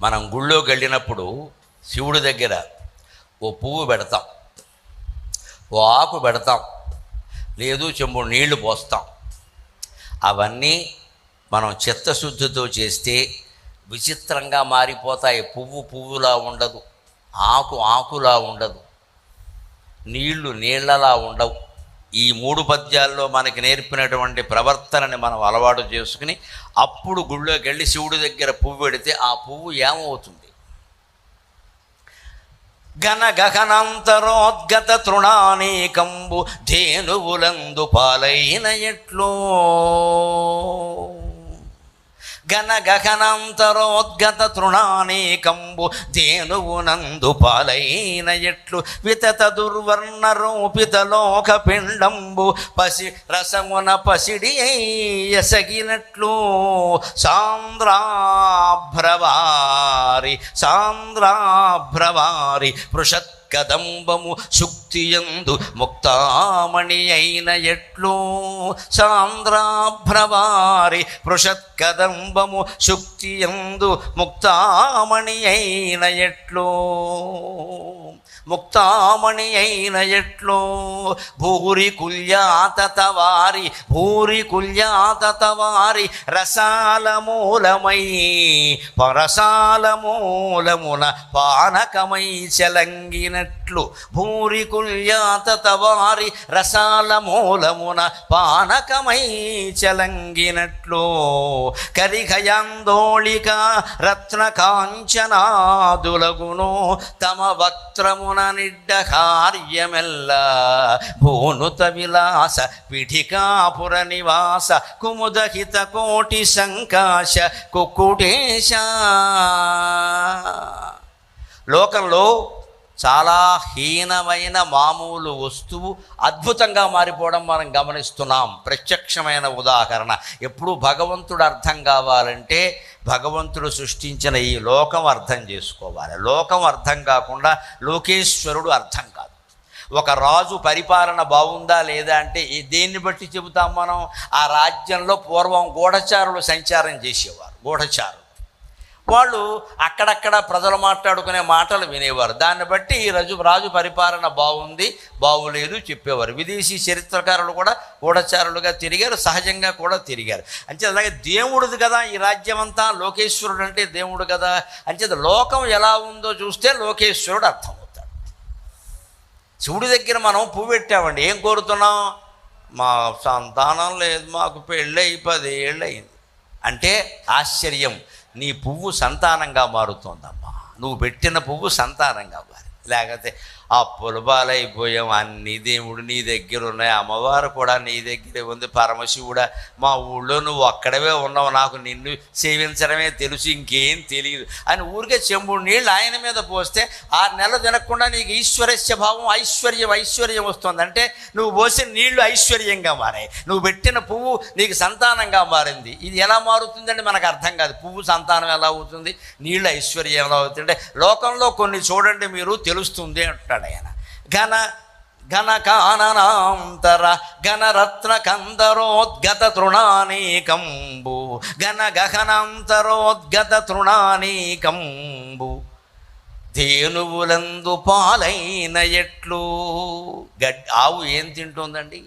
మనం గుళ్ళోకి వెళ్ళినప్పుడు శివుడి దగ్గర ఓ పువ్వు పెడతాం. ఓ ఆకు పెడతాం. లేదు చెంబు నీళ్ళు పోస్తాం. అవన్నీ మనం చిత్తశుద్ధితో చేస్తే విచిత్రంగా మారిపోతాయి. పువ్వు పువ్వులా ఉండదు. ఆకు ఆకులా ఉండదు. నీళ్ళు నీళ్ళలా ఉండవు. ఈ మూడు పద్యాల్లో మనకి నేర్పినటువంటి ప్రవర్తనని మనం అలవాటు చేసుకుని అప్పుడు గుళ్ళోకి వెళ్ళి శివుడి దగ్గర పువ్వు పెడితే ఆ పువ్వు ఏమవుతుంది? గణ గగనాంతరోద్గత తృణానేకంబు ధేనువులందు పాలైన ఎట్లో? గణ గగనాంతరోద్గత తృణానేకంబు ధేనువునందు పాలైన ఎట్లు వితత దుర్వర్ణ రూపిత లోక పిండంబు పసి రసమున పసిడి ఎసగినట్లు సాంద్రాభ్రవారి సాంద్రాభ్రవారి పృషత్ కదంబము సుక్తియందు ముక్తామణి అయిన ఎట్లు? సాంద్రాభ్రవారి పృషత్కదంబము సుక్తియందు ముక్తామణి అయిన ఎట్లు? ముక్తామణి అయిన ఎట్లు భూరి కుల్యాతత వారి భూరి కుల్యాతత వారి రసాల మూలమై పరసాల మూలమున పానకమై చెలంగినట్లు భూరి కుల్యాతత వారి రసాల మూలమున పానకమై చెలంగినట్లు కరిఘయాందోళిక రత్న కాంచనాదులగును తమ వక్త్రమున నిడ్డ కార్యమెల్ల భూనుత విలాస పిఠికాపుర నివాస కుముదహిత కోటి సంకాశ కుక్కుటేశ లోకంలో చాలా హీనమైన మామూలు వస్తువు అద్భుతంగా మారిపోవడం మనం గమనిస్తున్నాం. ప్రత్యక్షమైన ఉదాహరణ. ఎప్పుడు భగవంతుడు అర్థం కావాలంటే భగవంతుడు సృష్టించిన ఈ లోకం అర్థం చేసుకోవాలి. లోకం అర్థం కాకుండా లోకేశ్వరుడు అర్థం కాదు. ఒక రాజు పరిపాలన బాగుందా లేదా అంటే దేన్ని బట్టి చెబుతాం మనం? ఆ రాజ్యంలో పూర్వం గూఢచారులు సంచారం చేసేవారు. గూఢచారులు. వాళ్ళు అక్కడక్కడ ప్రజలు మాట్లాడుకునే మాటలు వినేవారు. దాన్ని బట్టి ఈ రాజు రాజు పరిపాలన బాగుంది బాగులేదు చెప్పేవారు. విదేశీ చరిత్రకారులు కూడా గూఢచారులుగా తిరిగారు సహజంగా కూడా తిరిగారు. అంతే అలాగే దేవుడిది కదా ఈ రాజ్యం అంతా లోకేశ్వరుడు అంటే దేవుడు కదా. అంచేత లోకం ఎలా ఉందో చూస్తే లోకేశ్వరుడు అర్థమవుతాడు. శివుడి దగ్గర మనం పువ్వు పెట్టామండి. ఏం కోరుతున్నాం? మా సంతానం లేదు మాకు పెళ్ళి అయి పదేళ్ళు అయింది అంటే ఆశ్చర్యం. నీ పువ్వు సంతానంగా మారుతోందమ్మా. నువ్వు పెట్టిన పువ్వు సంతానంగా మారి లేకపోతే ఆ పులబాలైపోయాం అన్ని దేవుడు నీ దగ్గర ఉన్నాయి అమ్మవారు కూడా నీ దగ్గరే ఉంది. పరమశివుడా మా ఊళ్ళో నువ్వు అక్కడవే ఉన్నావు. నాకు నిన్ను సేవించడమే తెలుసు ఇంకేం తెలియదు. అని ఊరికే చెంబుడు నీళ్ళు ఆయన మీద పోస్తే ఆరు నెలలు తినకుండా నీకు ఈశ్వరస్య భావం ఐశ్వర్యం ఐశ్వర్యం వస్తుంది. అంటే నువ్వు పోసిన నీళ్ళు ఐశ్వర్యంగా మారాయి. నువ్వు పెట్టిన పువ్వు నీకు సంతానంగా మారింది. ఇది ఎలా మారుతుందంటే మనకు అర్థం కాదు. పువ్వు సంతానం ఎలా అవుతుంది? నీళ్ళు ఐశ్వర్యం ఎలా అవుతుందంటే లోకంలో కొన్ని చూడండి మీరు తెలుస్తుంది అంటాడు. ఆయన ఘన ఘన కాననాంతర ఘనరత్న కందరోద్గత తృణానీకంబు ఘన గహనాంతరోద్గత తృణానీకంబు ధేనువులందు పాలైన ఎట్లు? గడ్ ఆవు ఏం తింటుందండి?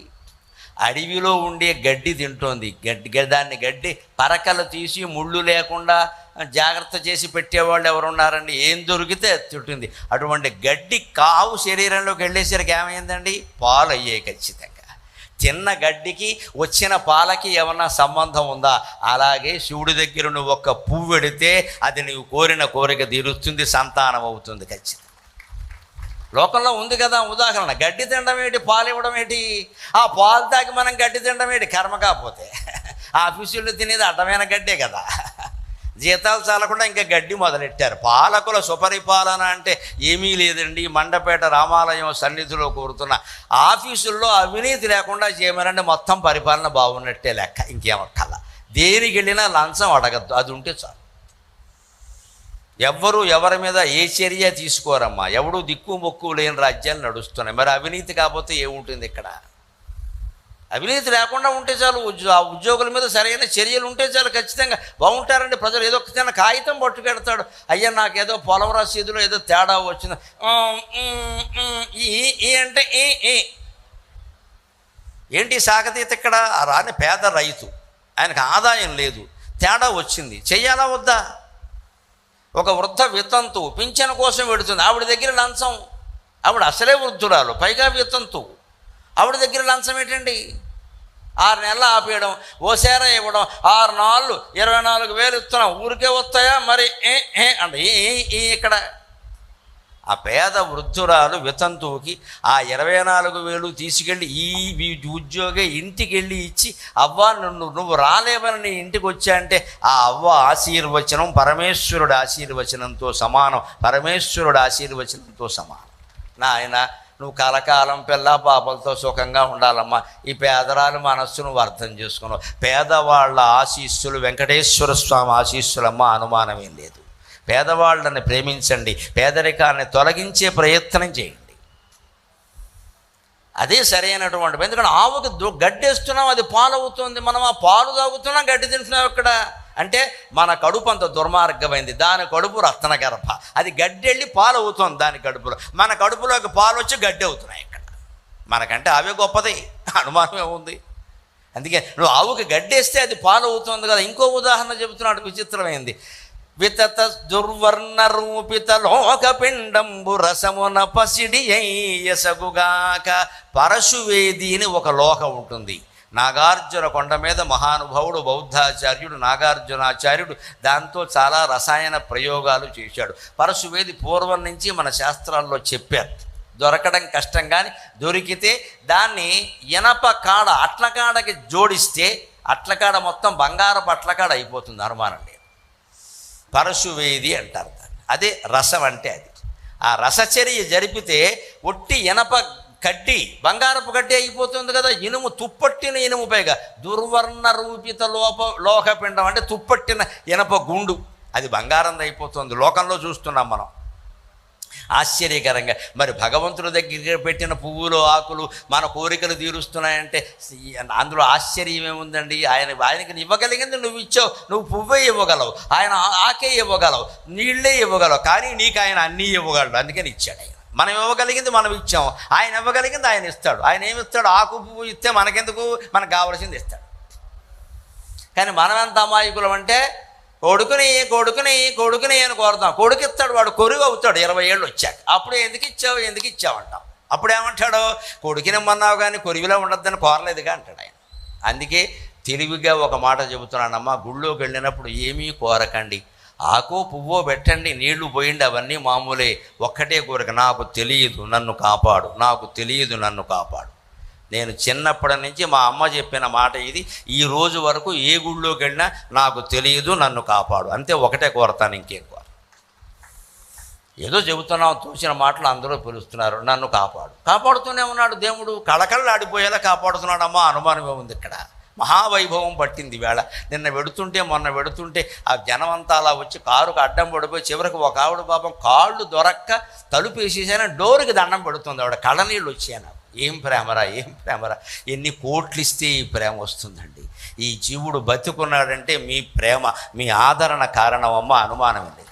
అడవిలో ఉండే గడ్డి తింటోంది. గడ్డి దాన్ని గడ్డి పరకలు తీసి ముళ్ళు లేకుండా జాగ్రత్త చేసి పెట్టేవాళ్ళు ఎవరు ఉన్నారండి ఏం దొరికితే అది తింటుంది. అటువంటి గడ్డి కావు శరీరంలోకి వెళ్ళేసరికి ఏమైందండి? పాలు అయ్యాయి ఖచ్చితంగా. తిన్న గడ్డికి వచ్చిన పాలకి ఏమన్నా సంబంధం ఉందా? అలాగే శివుడి దగ్గర నువ్వు ఒక్క పువ్వు పెడితే అది నీవు కోరిన కోరిక తీరుస్తుంది సంతానం అవుతుంది ఖచ్చితంగా. లోకంలో ఉంది కదా ఉదాహరణ. గడ్డి తినడం ఏంటి? పాలు ఇవ్వడం ఏంటి? ఆ పాలు తాగి మనం గడ్డి తినడం ఏంటి? కర్మ కాకపోతే. ఆఫీసుల్లో తినేది అడ్డమైన గడ్డే కదా. జీతాలు చాలకుండా ఇంకా గడ్డి మొదలెట్టారు. పాలకుల సుపరిపాలన అంటే ఏమీ లేదండి. మండపేట రామాలయం సన్నిధిలో కోరుతున్న ఆఫీసుల్లో అవినీతి లేకుండా చేయమనంటే మొత్తం పరిపాలన బాగున్నట్టే లెక్క. ఇంకేమక్కల దేనికి వెళ్ళినా లంచం అడగద్దు. అది ఉంటే చాలు. ఎవ్వరు ఎవరి మీద ఏ చర్య తీసుకోరమ్మా? ఎవడు దిక్కు మొక్కు లేని రాజ్యాలు నడుస్తున్నాయి. మరి అవినీతి కాకపోతే ఏముంటుంది ఇక్కడ? అవినీతి లేకుండా ఉంటే చాలు ఉద్యో ఆ ఉద్యోగుల మీద సరైన చర్యలు ఉంటే చాలు ఖచ్చితంగా బాగుంటారండి. ప్రజలు ఏదో చిన్న కాగితం పట్టుకెడతాడు. అయ్యా నాకేదో పొలం రసీదులో ఏదో తేడా వచ్చింది. ఈ ఈ అంటే ఈ ఈ. ఏంటి సాగతీత ఇక్కడ? రాని పేద రైతు. ఆయనకు ఆదాయం లేదు. తేడా వచ్చింది. చెయ్యాలా వద్దా? ఒక వృద్ధ వితంతు పింఛన కోసం పెడుతుంది ఆవిడ దగ్గర లంచం. ఆవిడ అసలే వృద్ధురాలు పైగా వితంతు. ఆవిడ దగ్గర లంచం ఏంటండి? ఆరు నెలలు ఆపేయడం ఓసారా ఇవ్వడం ఆరు నాళ్ళు ఇరవై నాలుగు వేలు ఇస్తున్నాం. ఊరికే వస్తాయా? మరి ఏ ఏ అంటే ఏ ఏ ఇక్కడ ఆ పేద వృద్ధురాలు వితంతువుకి ఆ ఇరవై నాలుగు వేలు తీసుకెళ్ళి ఈ వీటి ఉద్యోగి ఇంటికి వెళ్ళి ఇచ్చి అవ్వ నువ్వు నువ్వు రాలేవని నీ ఇంటికి వచ్చా అంటే ఆ అవ్వ ఆశీర్వచనం పరమేశ్వరుడు ఆశీర్వచనంతో సమానం. పరమేశ్వరుడు ఆశీర్వచనంతో సమానం. నాయన నువ్వు కలకాలం పిల్ల పాపలతో సుఖంగా ఉండాలమ్మా. ఈ పేదరాలు మనస్సు నువ్వు అర్థం చేసుకున్నావు. పేదవాళ్ళ ఆశీస్సులు వెంకటేశ్వర స్వామి ఆశీస్సులమ్మ అనుమానమేం లేదు. పేదవాళ్ళని ప్రేమించండి పేదరికాన్ని తొలగించే ప్రయత్నం చేయండి. అదే సరైనటువంటి ఎందుకంటే ఆవుకి గడ్డేస్తున్నాం అది పాలవుతుంది. మనం ఆ పాలు తాగుతున్నాం గడ్డి తింటున్నాం ఇక్కడ అంటే మన కడుపు అంత దుర్మార్గమైంది. దాని కడుపు రత్న గర్భ అది గడ్డి వెళ్ళి పాలు అవుతుంది దాని కడుపులో. మన కడుపులోకి పాలు వచ్చి గడ్డి అవుతున్నాయి ఇక్కడ మనకంటే అవే గొప్పది. అనుమానమే ఉంది అందుకే నువ్వు ఆవుకి గడ్డేస్తే అది పాలు అవుతుంది కదా. ఇంకో ఉదాహరణ చెబుతున్నాడు విచిత్రమైంది. వితత దుర్వర్ణ రూపిత లోక పిండంబు రసమున పసిడి అయ్యసగుగాక పరశువేది అని ఒక లోకం ఉంటుంది. నాగార్జున కొండ మీద మహానుభావుడు బౌద్ధాచార్యుడు నాగార్జునాచార్యుడు దాంతో చాలా రసాయన ప్రయోగాలు చేశాడు. పరశువేది పూర్వం నుంచి మన శాస్త్రాల్లో చెప్పారు. దొరకడం కష్టం కానీ దొరికితే దాన్ని ఇనప కాడ అట్లకాడకి జోడిస్తే అట్లకాడ మొత్తం బంగారపు అట్లకాడ అయిపోతుంది అనుమానండి పరశువేది అంటారు అదే రసం అంటే అది. ఆ రసచర్య జరిపితే ఒట్టి ఇనప కడ్డి బంగారపు కడ్డి అయిపోతుంది కదా ఇనుము తుప్పట్టిన ఇనుము పైగా. దుర్వర్ణ రూపిత లోప లోహపిండం అంటే తుప్పట్టిన ఇనప గుండు. అది బంగారం అయిపోతుంది. లోకంలో చూస్తున్నాం మనం. ఆశ్చర్యకరంగా మరి భగవంతుడి దగ్గర పెట్టిన పువ్వులు ఆకులు మన కోరికలు తీరుస్తున్నాయంటే అందులో ఆశ్చర్యం ఏముందండి ఆయన ఆయనకి ఇవ్వగలిగింది నువ్వు ఇచ్చావు. నువ్వు పువ్వే ఇవ్వగలవు. ఆయన ఆకే ఇవ్వగలవు. నీళ్ళే ఇవ్వగలవు. కానీ నీకు ఆయన అన్నీ ఇవ్వగలడు. అందుకని ఇచ్చాడు ఆయన. మనం ఇవ్వగలిగింది మనం ఇచ్చాము. ఆయన ఇవ్వగలిగింది ఆయన ఇస్తాడు. ఆయన ఏమి ఇస్తాడు? ఆకు పువ్వు ఇస్తే మనకెందుకు? మనకు కావలసింది ఇస్తాడు. కానీ మనం ఎంత అమాయకులం అంటే కొడుకుని కొడుకుని కొడుకుని అని కోరుతాం. కొడుకు ఇస్తాడు వాడు కొరుగు అవుతాడు ఇరవై ఏళ్ళు వచ్చాక. అప్పుడు ఎందుకు ఇచ్చావు ఎందుకు ఇచ్చావు అంటాం. అప్పుడు ఏమంటాడు? కొడుకుని ఇమ్మన్నావు కానీ కొరివిలో ఉండొద్దని కోరలేదుగా అంటాడు ఆయన. అందుకే తెలివిగా ఒక మాట చెబుతున్నానమ్మా. గుళ్ళోకి వెళ్ళినప్పుడు ఏమీ కోరకండి. ఆకో పువ్వో పెట్టండి. నీళ్ళు పోయిండి అవన్నీ మామూలే. ఒక్కటే కోరిక. నాకు తెలియదు నన్ను కాపాడు. నాకు తెలియదు నన్ను కాపాడు. నేను చిన్నప్పటి నుంచి మా అమ్మ చెప్పిన మాట ఇది. ఈ రోజు వరకు ఏ గుళ్ళోకి వెళ్ళినా నాకు తెలియదు నన్ను కాపాడు. అంతే ఒకటే కోరతాను ఇంకేం కోర ఏదో చెబుతున్నాం తోచిన మాటలు అందరూ పిలుస్తున్నారు నన్ను కాపాడు. కాపాడుతూనే ఉన్నాడు దేవుడు. కళకళలాడిపోయేలా కాపాడుతున్నాడు అమ్మా అనుమానం ఏముంది ఇక్కడ. మహావైభవం పట్టింది వేళ నిన్న వెడుతుంటే మొన్న వెడుతుంటే ఆ జనమంతా అలా వచ్చి కారుకు అడ్డం పడిపోయి చివరికి ఒక ఆవిడ పాపం కాళ్ళు దొరక్క తలుపు వేసేసాను డోరుకి దండం పెడుతుంది ఆవిడ. కళ్ళనీళ్ళు నాకు. ఏం ప్రేమరా ఏం ప్రేమరా? ఎన్ని కోట్లు ఇస్తే ఈ ప్రేమ వస్తుందండి. ఈ జీవుడు బతుకున్నాడంటే మీ ప్రేమ మీ ఆదరణ కారణమమ్మ అనుమానం అండి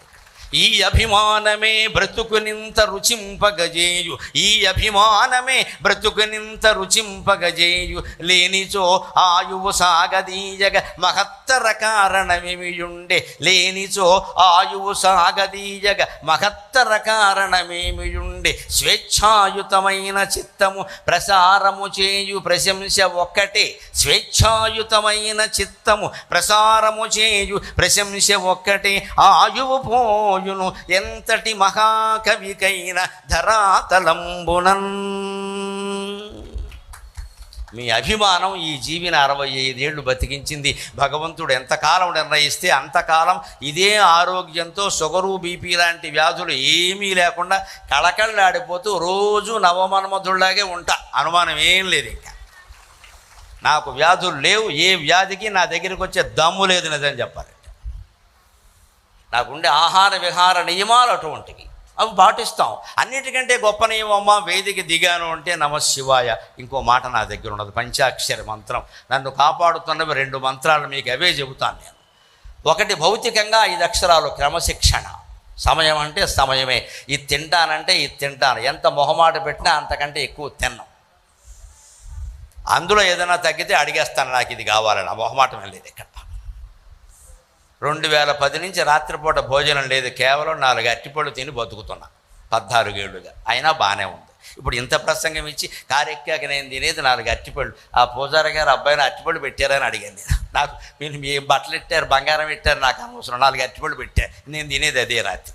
ఈ అభిమానమే బ్రతుకునింత రుచింపగజేయు. ఈ అభిమానమే బ్రతుకునింత రుచింపగజేయు. లేనిచో ఆయువు సాగదీయగ మహత్తర కారణమేమియుండే? లేనిచో ఆయువు సాగదీయగ మహత్తర కారణమేమియుండే? స్వేచ్ఛాయుతమైన చిత్తము ప్రసారము చేయు ప్రశంస ఒక్కటే. స్వేచ్ఛాయుతమైన చిత్తము ప్రసారము చేయు ప్రశంస ఒక్కటే. ఆయువు పోయును ఎంతటి మహాకవికైన ధరాతలంబునన్. మీ అభిమానం ఈ జీవిని అరవై ఐదేళ్ళు బతికించింది. భగవంతుడు ఎంతకాలం నిర్ణయిస్తే అంతకాలం ఇదే ఆరోగ్యంతో షుగరు బీపీ లాంటి వ్యాధులు ఏమీ లేకుండా కళకళ్ళాడిపోతూ రోజు నవమన్మధుల్లాగే ఉంటా. అనుమానం ఏం లేదు ఇంకా. నాకు వ్యాధులు లేవు ఏ వ్యాధికి నా దగ్గరికి వచ్చే దమ్ము లేదు నిజం చెప్పాలి. నాకుండే ఆహార విహార నియమాలు అటువంటివి. అవి పాటిస్తాం. అన్నిటికంటే గొప్ప నియమమ్మ వేదిక దిగాను అంటే నమ శివాయ. ఇంకో మాట నా దగ్గర ఉన్నది పంచాక్షర మంత్రం. నన్ను కాపాడుతున్నవి రెండు మంత్రాలు మీకు అవే చెబుతాను నేను. ఒకటి భౌతికంగా ఐదు అక్షరాలు క్రమశిక్షణ. సమయం అంటే సమయమే. ఇది తింటానంటే ఇది తింటాను. ఎంత మొహమాట పెట్టినా అంతకంటే ఎక్కువ తిన్నాం. అందులో ఏదైనా తగ్గితే అడిగేస్తాను. నాకు ఇది కావాలని. ఆ మొహమాటం లేదు ఇక్కడ. రెండు వేల పది నుంచి రాత్రిపూట భోజనం లేదు. కేవలం నాలుగు అట్టిపళ్ళు తిని బతుకుతున్నా. పద్నాలుగేళ్ళుగా అయినా బాగానే ఉంది. ఇప్పుడు ఇంత ప్రసంగం ఇచ్చి కారెక్కాక నేను తినేది నాలుగు అట్టిపళ్ళు. ఆ పూజారి గారు అబ్బాయిని అట్టిపళ్ళు పెట్టారని అడిగాను నేను. నాకు మీరు మీ బట్టలు ఇట్టారు బంగారం పెట్టారు నాకు అనవసరం. నాలుగు అట్టిపళ్ళు పెట్టారు నేను తినేది అదే రాత్రి.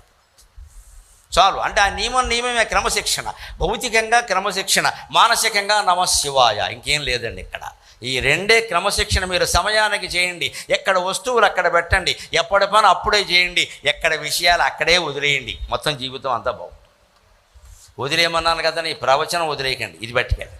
చాలు. అంటే ఆ నియమం నియమమే క్రమశిక్షణ. భౌతికంగా క్రమశిక్షణ. మానసికంగా నమశివాయ. ఇంకేం లేదండి ఇక్కడ. ఈ రెండే క్రమశిక్షణ మీరు సమయానికి చేయండి. ఎక్కడ వస్తువులు అక్కడ పెట్టండి. ఎప్పటి పని అప్పుడే చేయండి. ఎక్కడ విషయాలు అక్కడే వదిలేయండి. మొత్తం జీవితం అంతా బాగుంటుంది. వదిలేయమన్నాను కదా ఈ ప్రవచనం వదిలేయకండి. ఇది పట్టుకెళ్ళి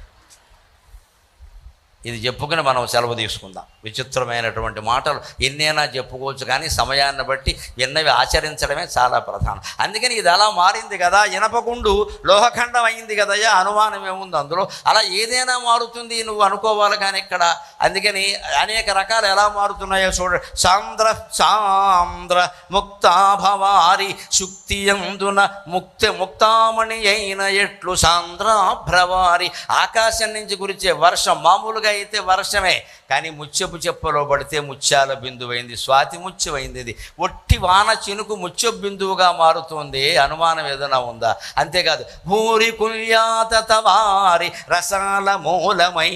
ఇది చెప్పుకుని మనం సెలవు తీసుకుందాం. విచిత్రమైనటువంటి మాటలు. ఎన్నైనా చెప్పుకోవచ్చు కానీ సమయాన్ని బట్టి ఎన్నవి ఆచరించడమే చాలా ప్రధానం. అందుకని ఇది అలా మారింది కదా ఇనపకుండు లోహఖండం అయింది కదయ్యా అనుమానం ఏముంది అందులో? అలా ఏదైనా మారుతుంది నువ్వు అనుకోవాలి కానీ ఇక్కడ. అందుకని అనేక రకాలు ఎలా మారుతున్నాయో చూడ సాంద్ర సాంద్ర ముక్తాభవారి శుక్తి ఎందున ముక్తి ముక్తామణి అయిన ఎట్లు సాంద్రాభ్రవారి. ఆకాశం నుంచి కురిచే వర్షం మామూలుగా అయితే వర్షమే. కానీ ముత్యపు చెప్పలో పడితే ముత్యాల బిందువైంది. స్వాతి ముత్యమైంది ఇది. ఒట్టి వాన చినుకు ముత్య బిందువుగా మారుతుంది. అనుమానం ఏదైనా ఉందా? అంతేకాదు భూరి కుల్యాత తవారి రసాల మూలమై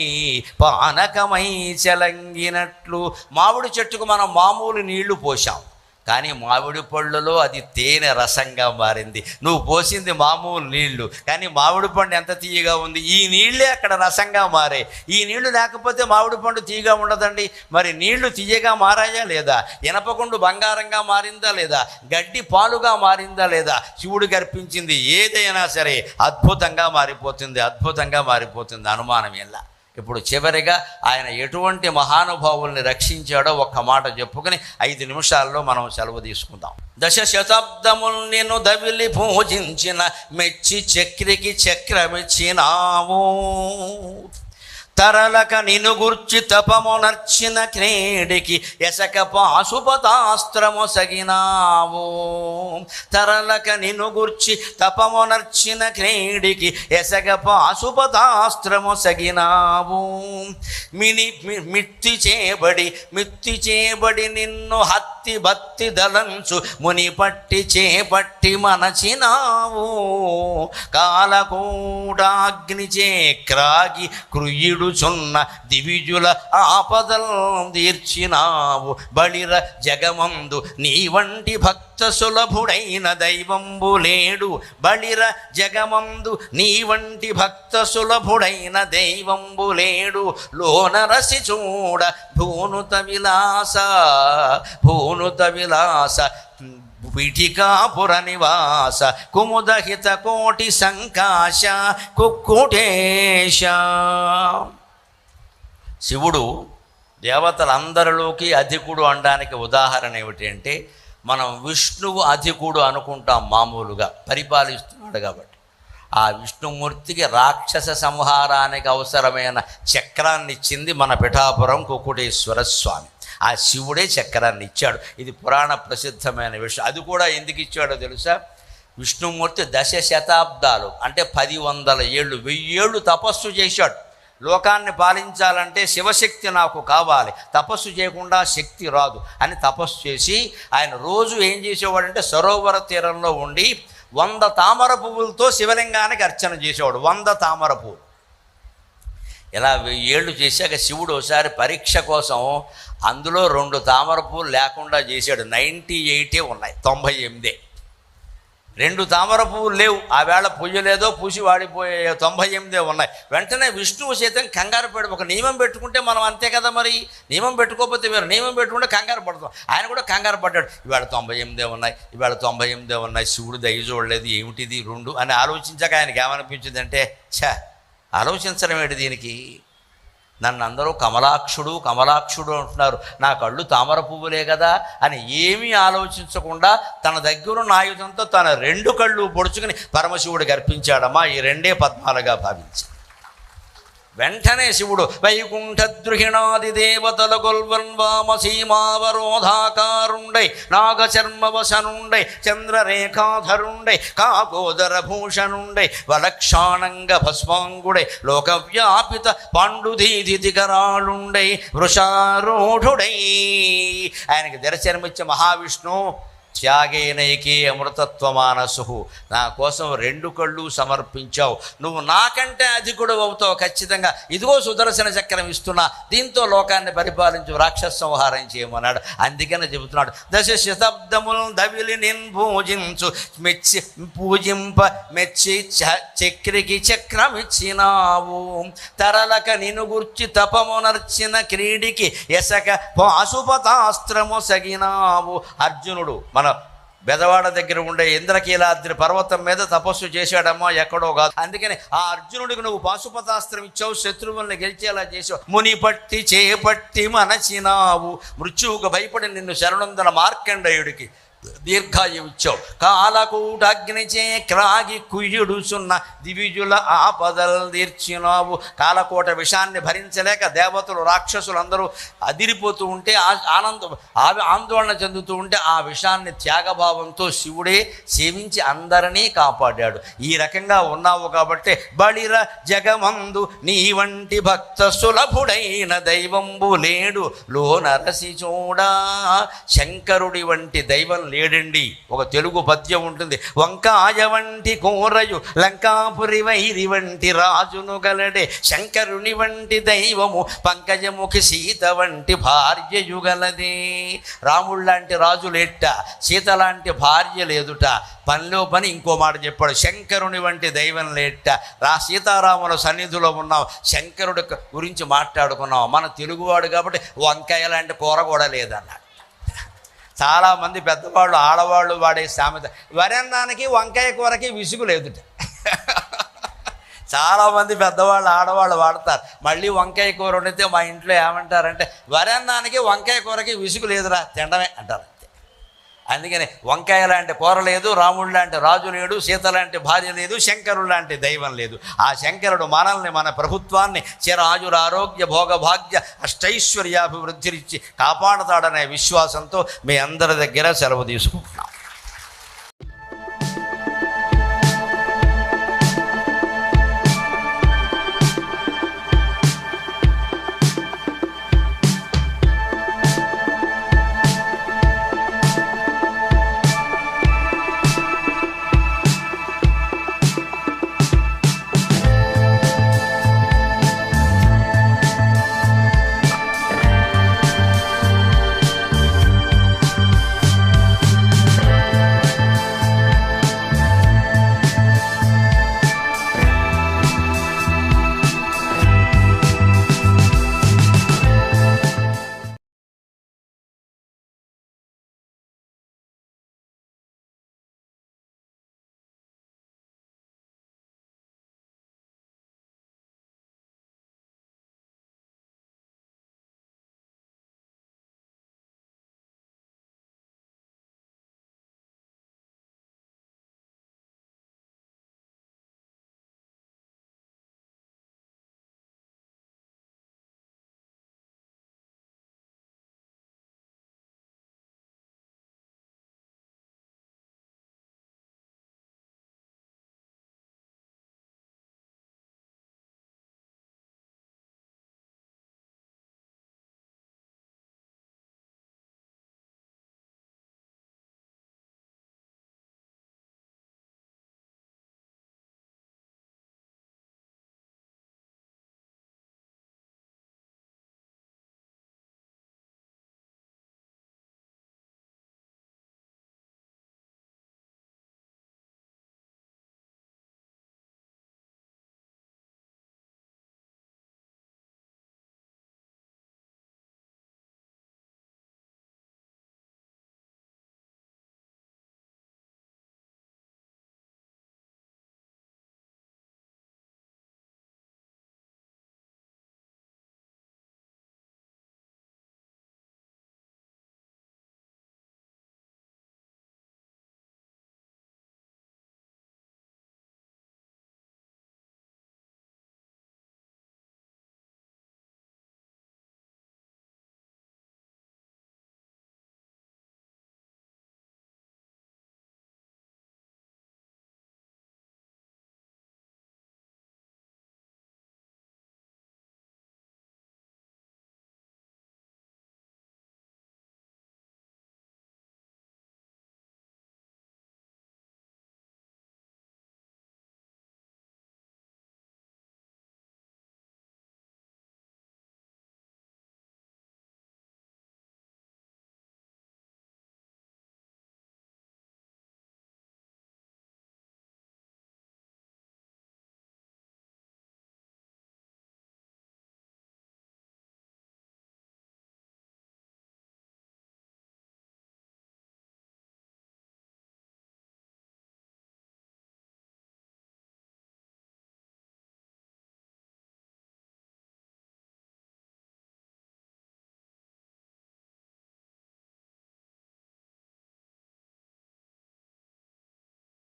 పానకమై చెలంగినట్లు మామిడి చెట్టుకు మనం మామూలు నీళ్ళు పోసాం కానీ మామిడి పళ్ళలో అది తేనె రసంగా మారింది. నువ్వు పోసింది మామూలు నీళ్ళు కానీ మామిడి పండు ఎంత తీయగా ఉంది? ఈ నీళ్ళే అక్కడ రసంగా మారే. ఈ నీళ్ళు లేకపోతే మామిడి పండు తీయగా ఉండదండి. మరి నీళ్ళు తీయగా మారాయా లేదా? ఇనపకుండు బంగారంగా మారిందా లేదా? గడ్డి పాలుగా మారిందా లేదా? శివుడు గర్పించింది ఏదైనా సరే అద్భుతంగా మారిపోతుంది అద్భుతంగా మారిపోతుంది అనుమానం ఎలా ఇప్పుడు చివరిగా ఆయన ఎటువంటి మహానుభావుల్ని రక్షించాడో ఒక్క మాట చెప్పుకుని ఐదు నిమిషాల్లో మనం సెలవు తీసుకుందాం. దశ శతాబ్దముల్ నేను దవిలి పూజించిన మెచ్చి చక్రికి చక్రమిచ్చినావు. తరలక నినుగుర్చి తపమునర్చిన క్రీడికి ఎసక పాశుపతాస్త్రము సగినావు. తరలక నినుగుర్చి తపమునర్చిన క్రీడికి ఎసక పాశుపతాస్త్రము సగినావు. మిని మిత్తి చేబడి మిత్తి చేబడి నిన్ను హత్య భక్తి దలంచు ముని పట్టి చేపట్టి మనచినావు. కాలకూటాగ్నిచే క్రాగి కృయుడుచున్న దివిజుల ఆపదల్ తీర్చినావు. బళిర జగమందు నీ వంటి భక్తి సులభుడైన దైవంబు లేడు. బళిర జగమందు నీ వంటి భక్త సులభుడైన దైవంబు లేడు. లోన రసి చూడ భూనుత విలాస భూనుత విలాస పీఠికాపుర నివాస కుముదహిత కోటి సంకాశ కుక్కుటేశ. శివుడు దేవతలందరిలోకి అధికుడు అనడానికి ఉదాహరణ ఏమిటి అంటే మనం విష్ణువు అధికుడు అనుకుంటాం మామూలుగా పరిపాలిస్తున్నాడు కాబట్టి. ఆ విష్ణుమూర్తికి రాక్షస సంహారానికి అవసరమైన చక్రాన్ని ఇచ్చింది మన పిఠాపురం కుకుటేశ్వర స్వామి. ఆ శివుడే చక్రాన్ని ఇచ్చాడు. ఇది పురాణ ప్రసిద్ధమైన విషయం. అది కూడా ఎందుకు ఇచ్చాడో తెలుసా? విష్ణుమూర్తి దశ శతాబ్దాలు అంటే పది వందల ఏళ్ళు వెయ్యేళ్ళు తపస్సు చేశాడు. లోకాన్ని పాలించాలంటే శివశక్తి నాకు కావాలి. తపస్సు చేయకుండా శక్తి రాదు అని తపస్సు చేసి ఆయన రోజు ఏం చేసేవాడంటే సరోవర తీరంలో ఉండి వంద తామర పువ్వులతో శివలింగానికి అర్చన చేసేవాడు. వంద తామర పువ్వులు. ఇలా ఏళ్ళు చేశాక శివుడు ఒకసారి పరీక్ష కోసం అందులో రెండు తామర పువ్వులు లేకుండా చేశాడు. నైంటీ ఎయిటే ఉన్నాయి. తొంభై ఎనిమిదే. రెండు తామర పువ్వులు లేవు. ఆ వేళ పుయ్యలేదో పూసి వాడిపోయే తొంభై ఎనిమిదే ఉన్నాయి. వెంటనే విష్ణువు సైతం కంగారు పడి ఒక నియమం పెట్టుకుంటే మనం అంతే కదా మరి? నియమం పెట్టుకోకపోతే మీరు నియమం పెట్టుకుంటే కంగారు పడతాం. ఆయన కూడా కంగారు పడ్డాడు. ఇవాళ తొంభై ఎనిమిదే ఉన్నాయి. ఇవాళ తొంభై ఎనిమిదే ఉన్నాయి. శివుడు దయ చూడలేదు. ఏమిటిది? రెండు అని ఆలోచించాక ఆయనకి ఏమనిపించిందంటే ఛా ఆలోచించడం ఏంటి దీనికి? నన్ను అందరూ కమలాక్షుడు కమలాక్షుడు అంటున్నారు. నా కళ్ళు తామర పువ్వులే కదా అని ఏమీ ఆలోచించకుండా తన దగ్గరున్న ఆయుధంతో తన రెండు కళ్ళు పొడుచుకుని పరమశివుడికి అర్పించాడమ్మా. ఈ రెండే పద్మాలుగా భావించి. వెంటనే శివుడు వైకుంఠద్రుహిణాది దేవతల గొల్వన్ వామ సీమావరోధాకారుండై నాగచర్మవసనుండై చంద్రరేఖాధరుండై కాకోదర భూషణుండై వలక్షాణంగ భస్మాంగుడై లోకవ్యాపిత పాండుధీధికరాళుండై వృషారూఢుడై. ఆయనకి దర్శనమిచ్చే మహావిష్ణువు త్యాగేనైకే అమృతత్వమానసు నా కోసం రెండు కళ్ళు సమర్పించావు. నువ్వు నాకంటే అధికుడు అవుతావు ఖచ్చితంగా. ఇదిగో సుదర్శన చక్రం ఇస్తున్నా. దీంతో లోకాన్ని పరిపాలించు రాక్షస సంహారం చేయమన్నాడు. అందుకని చెబుతున్నాడు. దశ శతాబ్దములు దవిలి నిన్ పూజించు మెచ్చి పూజింప మెచ్చి చ- చక్రికి చక్రమిచ్చినావు. తరలక నిను గుర్చి తపమునర్చిన క్రీడికి ఎసక పాశుపతాస్త్రము సగినావు. అర్జునుడు మన బెదవాడ దగ్గర ఉండే ఇంద్రకీలాద్రి పర్వతం మీద తపస్సు చేశాడమ్మా ఎక్కడో కాదు. అందుకని ఆ అర్జునుడికి నువ్వు పాశుపతాస్త్రం ఇచ్చావు శత్రువుల్ని గెలిచేలా చేసావు. ముని పట్టి చేపట్టి మనచినావు మృత్యువుకు భయపడి నిన్ను శరణుందన మార్కండయుడికి. దీర్ఘాయువు ఇచ్చావు కాలకూటగ్నిచే క్రాగి కుయ్యుడుచున్న దివిజుల ఆపదలు తీర్చినావు. కాలకోట విషాన్ని భరించలేక దేవతలు రాక్షసులు అందరూ అదిరిపోతూ ఉంటే ఆ- ఆనందం ఆందోళన చెందుతూ ఉంటే ఆ విషాన్ని త్యాగభావంతో శివుడే సేవించి అందరినీ కాపాడాడు. ఈ రకంగా ఉన్నావు కాబట్టి బళిర జగమందు నీ వంటి భక్త సులభుడైన దైవంబు లేడు. లో నరసి చూడా శంకరుడి వంటి దైవం లేడండి. ఒక తెలుగు పద్యం ఉంటుంది. వంకాయ వంటి కూరయు లంకాపురి వైరి వంటి రాజును గలడే శంకరుని వంటి దైవము పంకజముఖి సీత వంటి భార్యయు గలదే. రాముడు లాంటి రాజు లేట సీత లాంటి భార్య లేదుట. పనిలో పని ఇంకో మాట చెప్పాడు. శంకరుని వంటి దైవం లేట రా సీతారాముల సన్నిధిలో ఉన్నాం శంకరుడి గురించి మాట్లాడుకున్నాం మన తెలుగువాడు కాబట్టి వంకాయ లాంటి కూర కూడా లేదన్నాడు. చాలామంది పెద్దవాళ్ళు ఆడవాళ్ళు వాడే సామెత. వరన్నానికి వంకాయ కూరకి విసుగు లేదుట. చాలామంది పెద్దవాళ్ళు ఆడవాళ్ళు వాడతారు. మళ్ళీ వంకాయ కూర వండితే మా ఇంట్లో ఏమంటారంటే వరన్నానికి వంకాయ కూరకి విసుగు లేదురా తినడమే అంటారు. అందుకని వంకాయ లాంటి కూర లేదు రాముడు లాంటి రాజు లేడు సీత లాంటి భార్య లేదు శంకరుడు లాంటి దైవం లేదు. ఆ శంకరుడు మనల్ని మన ప్రభుత్వాన్ని చిరాజుర ఆరోగ్య భోగభాగ్య అష్టైశ్వర్యాభివృద్ధినిచ్చి కాపాడతాడనే విశ్వాసంతో మీ అందరి దగ్గర సెలవు తీసుకుంటున్నాం.